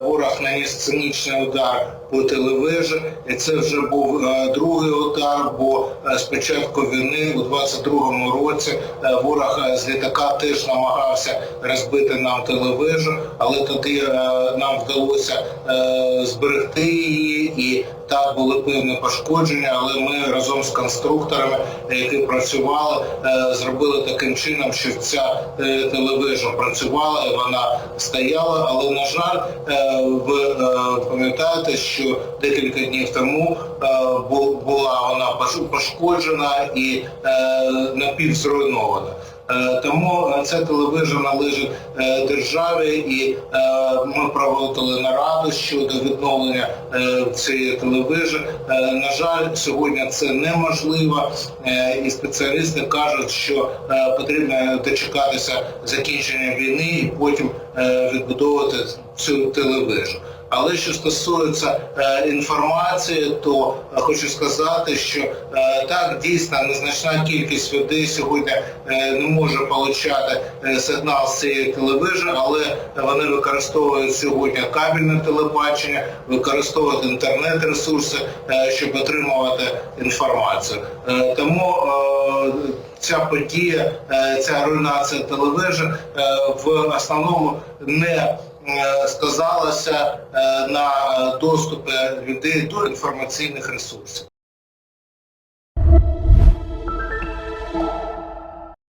Ворог наніс цинічний удар по телевежі, і це вже був е, другий удар, бо е, з початку війни у 22-му році е, ворог е, з літака теж намагався розбити нам телевежу, але тоді е, нам вдалося е, зберегти її і так були певні пошкодження, але ми разом з конструкторами, які працювали, е, зробили таким чином, що ця е, телевежа працювала і вона стояла. Але на жаль, е, ви е, пам'ятаєте, що декілька днів тому е, була вона пошкоджена і е, напівзруйнована. Е, Тому е, ця телевежа належить державі, і е, ми проводили нараду щодо відновлення цієї телевежі. Е, На жаль, сьогодні це неможливо, і спеціалісти кажуть, що потрібно дочекатися закінчення війни і потім відбудовувати цю телевежу. Але що стосується е, інформації, то е, хочу сказати, що е, так дійсно незначна кількість людей сьогодні е, не може отримати е, сигнал з цієї телевежі, але вони використовують сьогодні кабельне телебачення, використовують інтернет-ресурси, е, щоб отримувати інформацію. Е, тому е, ця подія, е, ця руйнація телевежі в основному не сказалася е, на доступи людей до інформаційних ресурсів.